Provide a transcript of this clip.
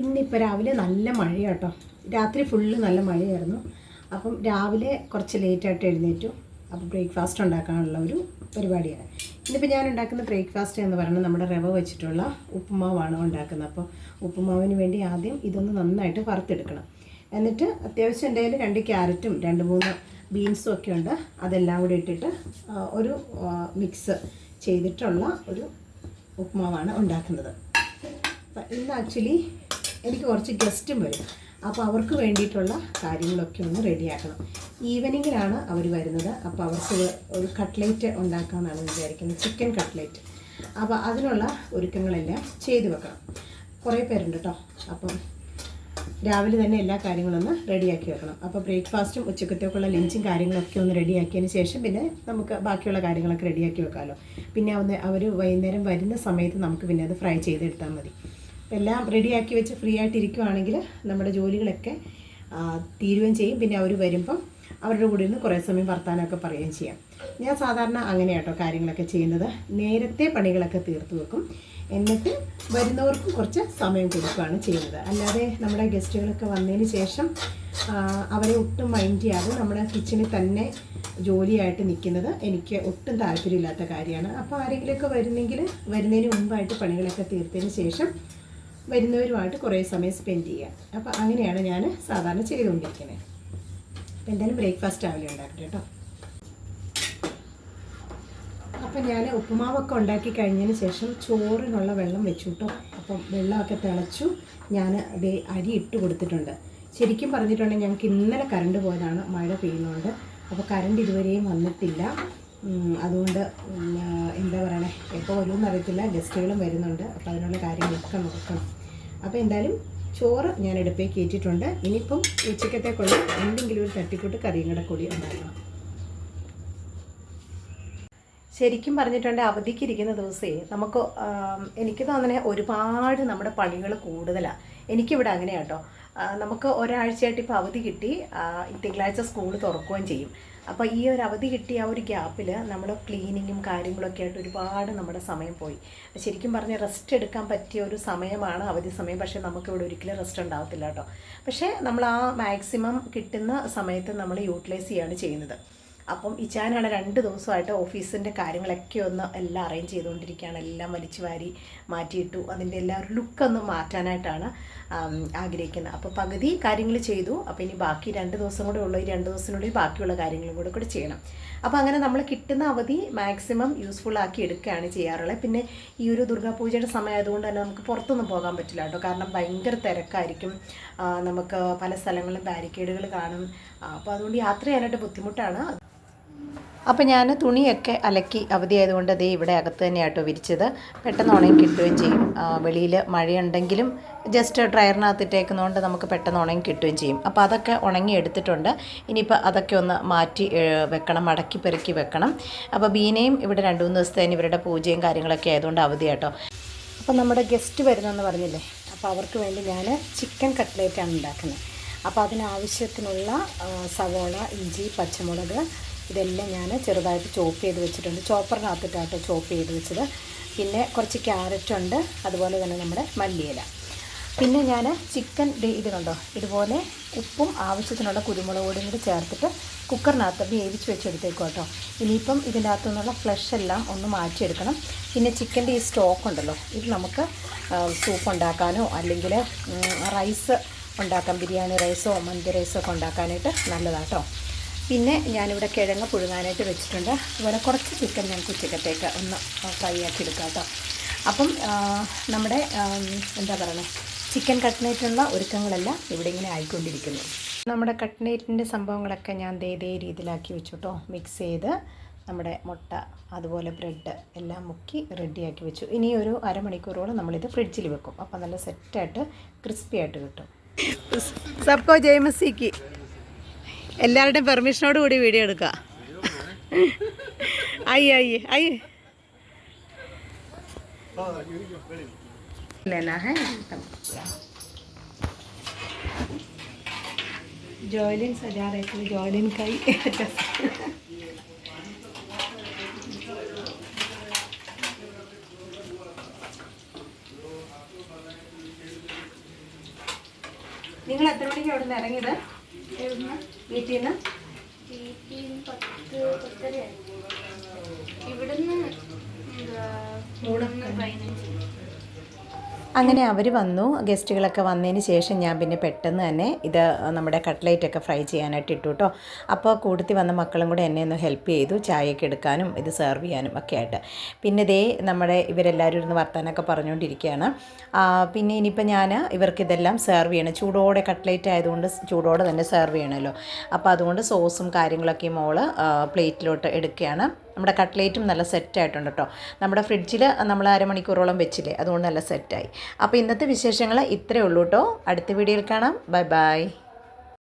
ഇന്നിപ്പോൾ രാവിലെ നല്ല മഴയാട്ടോ രാത്രി ഫുള്ള് നല്ല മഴയായിരുന്നു. അപ്പം രാവിലെ കുറച്ച് ലേറ്റായിട്ട് എഴുന്നേറ്റു. അപ്പോൾ ബ്രേക്ക്ഫാസ്റ്റ് ഉണ്ടാക്കാനുള്ള ഒരു പരിപാടിയാണ്. ഇന്നിപ്പോൾ ഞാൻ ഉണ്ടാക്കുന്ന ബ്രേക്ക്ഫാസ്റ്റ് എന്ന് പറയുന്നത് നമ്മുടെ റവ വെച്ചിട്ടുള്ള ഉപ്പുമാവാണ് ഉണ്ടാക്കുന്നത്. അപ്പോൾ ഉപ്പുമാവിന് വേണ്ടി ആദ്യം ഇതൊന്ന് നന്നായിട്ട് വറുത്തെടുക്കണം. എന്നിട്ട് അത്യാവശ്യം എന്റെ കയ്യിൽ രണ്ട് ക്യാരറ്റും രണ്ട് മൂന്ന് ബീൻസും ഒക്കെ ഉണ്ട്. അതെല്ലാം കൂടി ഇട്ടിട്ട് ഒരു മിക്സ് ചെയ്തിട്ടുള്ള ഒരു ഉപ്പുമാവാണ് ഉണ്ടാക്കുന്നത്. അപ്പം ഇന്ന് ആക്ച്വലി എനിക്ക് കുറച്ച് ഗസ്റ്റും വരും. അപ്പോൾ അവർക്ക് വേണ്ടിയിട്ടുള്ള കാര്യങ്ങളൊക്കെ ഒന്ന് റെഡിയാക്കണം. ഈവനിങ്ങിലാണ് അവർ വരുന്നത്. അപ്പോൾ അവർക്ക് ഒരു കട്ട്ലേറ്റ് ഉണ്ടാക്കാമെന്നാണ് വിചാരിക്കുന്നത്. Chicken cutlet. അപ്പോൾ അതിനുള്ള ഒരുക്കങ്ങളെല്ലാം ചെയ്തു വെക്കണം. കുറേ പേരുണ്ട് കേട്ടോ അപ്പം രാവിലെ തന്നെ എല്ലാ കാര്യങ്ങളൊന്ന് റെഡിയാക്കി വെക്കണം. അപ്പോൾ ബ്രേക്ക്ഫാസ്റ്റും ഉച്ചക്കത്തേക്കുള്ള ലഞ്ചും കാര്യങ്ങളൊക്കെ ഒന്ന് റെഡിയാക്കിയതിന് ശേഷം പിന്നെ നമുക്ക് ബാക്കിയുള്ള കാര്യങ്ങളൊക്കെ റെഡിയാക്കി വെക്കാമല്ലോ പിന്നെ ഒന്ന് അവർ വൈകുന്നേരം വരുന്ന സമയത്ത് നമുക്ക് പിന്നെ അത് ഫ്രൈ ചെയ്തെടുത്താൽ മതി. എല്ലാം റെഡിയാക്കി വെച്ച് ഫ്രീ ആയിട്ടിരിക്കുവാണെങ്കിൽ നമ്മുടെ ജോലികളൊക്കെ തീരുകയും ചെയ്യും. പിന്നെ അവർ വരുമ്പം അവരുടെ കൂടെ ഇരുന്ന് കുറേ സമയം വർത്താനമൊക്കെ പറയുകയും ചെയ്യാം. ഞാൻ സാധാരണ അങ്ങനെയാട്ടോ കാര്യങ്ങളൊക്കെ ചെയ്യുന്നത്. നേരത്തെ പണികളൊക്കെ തീർത്തു വെക്കും. എന്നിട്ട് വരുന്നവർക്കും കുറച്ച് സമയം കൊടുക്കുകയാണ് ചെയ്യുന്നത്. അല്ലാതെ നമ്മുടെ ഗസ്റ്റുകളൊക്കെ വന്നതിന് ശേഷം അവരെ ഒട്ടും മൈൻഡ് ചെയ്യാതെ നമ്മുടെ കിച്ചണിൽ തന്നെ ജോലിയായിട്ട് നിൽക്കുന്നത് എനിക്ക് ഒട്ടും താല്പര്യമില്ലാത്ത കാര്യമാണ്. അപ്പോൾ ആരെങ്കിലുമൊക്കെ വരുന്നെങ്കിൽ വരുന്നതിന് മുമ്പായിട്ട് പണികളൊക്കെ തീർത്തതിന് ശേഷം വരുന്നവരുമായിട്ട് കുറേ സമയം സ്പെൻഡ് ചെയ്യുക അപ്പോൾ അങ്ങനെയാണ് ഞാൻ സാധാരണ ചെയ്തുകൊണ്ടിരിക്കുന്നത്. അപ്പോൾ എന്തായാലും ബ്രേക്ക്ഫാസ്റ്റ് രാവിലെ ഉണ്ടാക്കട്ടെ കേട്ടോ. അപ്പം ഞാൻ ഉപ്പുമാവൊക്കെ ഉണ്ടാക്കി കഴിഞ്ഞതിന് ശേഷം ചോറിനുള്ള വെള്ളം വെച്ചു കേട്ടോ. അപ്പം വെള്ളമൊക്കെ തിളച്ചു ഞാൻ അരി ഇട്ട് കൊടുത്തിട്ടുണ്ട്. ശരിക്കും പറഞ്ഞിട്ടുണ്ടെങ്കിൽ ഞങ്ങൾക്ക് ഇന്നലെ കറണ്ട് പോയതാണ് മഴ പെയ്യുന്നതുകൊണ്ട്. അപ്പോൾ കറണ്ട് ഇതുവരെയും വന്നിട്ടില്ല. അതുകൊണ്ട് എന്താ പറയണേ? എപ്പോൾ വരുമെന്ന് അറിയത്തില്ല. ഗസ്റ്റുകളും വരുന്നുണ്ട്. അപ്പോൾ അതിനുള്ള കാര്യങ്ങളൊക്കെ നോക്കണം അപ്പോൾ എന്തായാലും ചോറ് ഞാൻ എടുപ്പേ കയറ്റിയിട്ടുണ്ട്. ഇനിയിപ്പം കൊണ്ട് എന്തെങ്കിലും ഒരു തട്ടിക്കൂട്ട് കറിയും കൂടെ കൂടി ഉണ്ടാക്കണം. ശരിക്കും പറഞ്ഞിട്ടുണ്ട് അവധിക്കിരിക്കുന്ന ദിവസമേ നമുക്ക് എനിക്ക് തോന്നണേ ഒരുപാട് നമ്മുടെ പണികൾ കൂടുതലാണ് എനിക്കിവിടെ അങ്ങനെ കേട്ടോ നമുക്ക് ഒരാഴ്ചയായിട്ട് ഇപ്പോൾ അവധി കിട്ടി. തിങ്കളാഴ്ച സ്കൂൾ തുറക്കുകയും ചെയ്യും. അപ്പോൾ ഈ ഒരു അവധി കിട്ടിയ ആ ഒരു ഗ്യാപ്പിൽ നമ്മൾ ക്ലീനിങ്ങും കാര്യങ്ങളൊക്കെ ആയിട്ട് ഒരുപാട് നമ്മുടെ സമയം പോയി. ശരിക്കും പറഞ്ഞാൽ റെസ്റ്റ് എടുക്കാൻ പറ്റിയ ഒരു സമയമാണ് അവധി സമയം. പക്ഷേ നമുക്കിവിടെ ഒരിക്കലും റെസ്റ്റ് ഉണ്ടാവത്തില്ല കേട്ടോ പക്ഷേ നമ്മൾ ആ മാക്സിമം കിട്ടുന്ന സമയത്ത് നമ്മൾ യൂട്ടിലൈസ് ചെയ്യാണ് ചെയ്യുന്നത്. അപ്പം ഇച്ചാനാണ് രണ്ട് ദിവസമായിട്ട് ഓഫീസിന്റെ കാര്യങ്ങളൊക്കെ ഒന്ന് എല്ലാം അറേഞ്ച് ചെയ്തുകൊണ്ടിരിക്കുകയാണ്. എല്ലാം വലിച്ചു വാരി മാറ്റിയിട്ടു. അതിന്റെ എല്ലാ ഒരു ലുക്കൊന്ന് മാറ്റാനായിട്ടാണ് ആഗ്രഹിക്കുന്നത്. അപ്പോൾ പകുതി കാര്യങ്ങൾ ചെയ്തു. അപ്പോൾ ഇനി ബാക്കി രണ്ട് ദിവസം കൂടെ ഉള്ളൂ. ഈ രണ്ട് ദിവസത്തിനുള്ളിൽ ബാക്കിയുള്ള കാര്യങ്ങളും കൂടെ കൂടെ ചെയ്യണം. അപ്പോൾ അങ്ങനെ നമ്മൾ കിട്ടുന്ന അവധി മാക്സിമം യൂസ്ഫുൾ ആക്കി എടുക്കുകയാണ് ചെയ്യാറുള്ളത്. പിന്നെ ഈ ഒരു ദുർഗാപൂജയുടെ സമയമായതുകൊണ്ട് തന്നെ നമുക്ക് പുറത്തൊന്നും പോകാൻ പറ്റില്ല കേട്ടോ. കാരണം ഭയങ്കര തിരക്കായിരിക്കും. നമുക്ക് പല സ്ഥലങ്ങളിലും ബാരിക്കേഡുകൾ കാണും. അപ്പോൾ അതുകൊണ്ട് യാത്ര ചെയ്യാനായിട്ട് ബുദ്ധിമുട്ടാണ്. അപ്പോൾ ഞാൻ തുണിയൊക്കെ അലക്കി അവധിയായതുകൊണ്ട് ദേ ഇവിടെ അകത്ത് തന്നെയാട്ടോ വിരിച്ചത്. പെട്ടെന്ന് ഉണങ്ങി കിട്ടുകയും ചെയ്യും. വെളിയിൽ മഴയുണ്ടെങ്കിലും ജസ്റ്റ് ഡ്രയറിനകത്ത് ഇട്ടേക്കുന്നതുകൊണ്ട് നമുക്ക് പെട്ടെന്ന് ഉണങ്ങി കിട്ടുകയും ചെയ്യും. അപ്പോൾ അതൊക്കെ ഉണങ്ങി എടുത്തിട്ടുണ്ട്. ഇനിയിപ്പോൾ അതൊക്കെ ഒന്ന് മാറ്റി വെക്കണം മടക്കി പെറുക്കി വെക്കണം. അപ്പോൾ ബീനയും ഇവിടെ രണ്ട് മൂന്ന് ദിവസത്തേന് ഇവരുടെ പൂജയും കാര്യങ്ങളൊക്കെ ആയതുകൊണ്ട് അവധിയാട്ടോ. അപ്പോൾ നമ്മുടെ ഗസ്റ്റ് വരുന്നെന്ന് പറഞ്ഞില്ലേ? അപ്പോൾ അവർക്ക് വേണ്ടി ഞാൻ ചിക്കൻ കട്ട്ലേറ്റാണ് ഉണ്ടാക്കുന്നത്. അപ്പോൾ അതിനാവശ്യത്തിനുള്ള സവോള ഇഞ്ചി പച്ചമുളക് ഇതെല്ലാം ഞാൻ ചെറുതായിട്ട് ചോപ്പ് ചെയ്ത് വെച്ചിട്ടുണ്ട്. ചോപ്പറിനകത്തിട്ടാട്ടോ ചോപ്പ് ചെയ്ത് വെച്ചത്. പിന്നെ കുറച്ച് ക്യാരറ്റ് ഉണ്ട്. അതുപോലെ തന്നെ നമ്മുടെ മല്ലിയില. പിന്നെ ഞാൻ ചിക്കൻ ഇത് ഇതുപോലെ ഉപ്പും ആവശ്യത്തിനുള്ള കുരുമുളക് പൊടിയും കൂടി ചേർത്തിട്ട് കുക്കറിനകത്ത് വേവിച്ച് വെച്ചെടുത്തേക്കും കേട്ടോ ഇനിയിപ്പം ഇതിന്റെ നിന്നുള്ള ഫ്ലഷ് എല്ലാം ഒന്ന് മാറ്റിയെടുക്കണം. പിന്നെ ചിക്കന്റെ ഈ സ്റ്റോക്ക് ഉണ്ടല്ലോ. ഇത് നമുക്ക് സൂപ്പ് ഉണ്ടാക്കാനോ അല്ലെങ്കിൽ റൈസ് ഉണ്ടാക്കാം. ബിരിയാണി റൈസോ മന്തി റൈസോ ഒക്കെ ഉണ്ടാക്കാനായിട്ട് നല്ലതാട്ടോ പിന്നെ ഞാനിവിടെ കിഴങ്ങ് പുഴുങ്ങാനായിട്ട് വെച്ചിട്ടുണ്ട്. അതുപോലെ കുറച്ച് ചിക്കൻ ഞങ്ങൾക്ക് ഉച്ചക്കത്തേക്ക് ഒന്ന് ഫ്രൈ ആക്കി എടുക്കാം കേട്ടോ അപ്പം നമ്മുടെ എന്താ പറയണേ ചിക്കൻ കട്ട്ലേറ്റിനുള്ള ഒരുക്കങ്ങളെല്ലാം ഇവിടെ ഇങ്ങനെ ആയിക്കൊണ്ടിരിക്കുന്നു. നമ്മുടെ കട്ട്ലേറ്റിന്റെ സംഭവങ്ങളൊക്കെ ഞാൻ ഇതേ രീതിയിലാക്കി വെച്ചു കേട്ടോ മിക്സ് ചെയ്ത് നമ്മുടെ മുട്ട അതുപോലെ ബ്രെഡ് എല്ലാം മുക്കി റെഡിയാക്കി വെച്ചു. ഇനി ഒരു അരമണിക്കൂറോളം നമ്മളിത് ഫ്രിഡ്ജിൽ വെക്കും. അപ്പോൾ നല്ല സെറ്റായിട്ട് ക്രിസ്പി ആയിട്ട് കിട്ടും സബ്കോ ജയമസിക്ക് എല്ലാവരുടെയും പെർമിഷനോട് കൂടി വീഡിയോ എടുക്കുക. അയ്യ അയ്യ അയ്യ. ജോലിൻ സജാ ജോലിൻ കൈ നിങ്ങൾ എത്ര മണിക്ക് അവിടെ നിന്ന് ഇറങ്ങിയത് വീട്ടിൽ നിന്ന് ഇവിടുന്ന് മൂന്ന് പതിനഞ്ച്. അങ്ങനെ അവർ വന്നു. ഗസ്റ്റുകളൊക്കെ വന്നതിന് ശേഷം ഞാൻ പിന്നെ പെട്ടെന്ന് തന്നെ ഇത് നമ്മുടെ കട്ട്ലൈറ്റ് ഒക്കെ ഫ്രൈ ചെയ്യാനായിട്ട് ഇട്ടു കേട്ടോ അപ്പോൾ കൂട്ടത്തിൽ വന്ന മക്കളും കൂടെ എന്നെ ഒന്ന് ഹെൽപ്പ് ചെയ്തു ചായയൊക്കെ എടുക്കാനും ഇത് സെർവ് ചെയ്യാനും ഒക്കെ ആയിട്ട്. പിന്നെ ദേ നമ്മുടെ ഇവരെല്ലാവരും ഇരുന്ന് വർത്താനൊക്കെ പറഞ്ഞുകൊണ്ടിരിക്കുകയാണ് പിന്നെ ഇനിയിപ്പോൾ ഞാൻ ഇവർക്കിതെല്ലാം സെർവ് ചെയ്യണം. ചൂടോടെ കട്ട്ലൈറ്റ് ആയതുകൊണ്ട് ചൂടോടെ തന്നെ സെർവ് ചെയ്യണമല്ലോ. അപ്പോൾ അതുകൊണ്ട് സോസും കാര്യങ്ങളൊക്കെ മോൾ പ്ലേറ്റിലോട്ട് എടുക്കുകയാണ്. നമ്മുടെ കട്ട്ലേറ്റും നല്ല സെറ്റായിട്ടുണ്ട് കേട്ടോ. നമ്മുടെ ഫ്രിഡ്ജിൽ നമ്മൾ അരമണിക്കൂറോളം വെച്ചില്ലേ അതുകൊണ്ട് നല്ല സെറ്റായി. അപ്പോൾ ഇന്നത്തെ വിശേഷങ്ങൾ ഇത്രയേ ഉള്ളൂ കേട്ടോ. അടുത്ത വീഡിയോയിൽ കാണാം. Bye bye.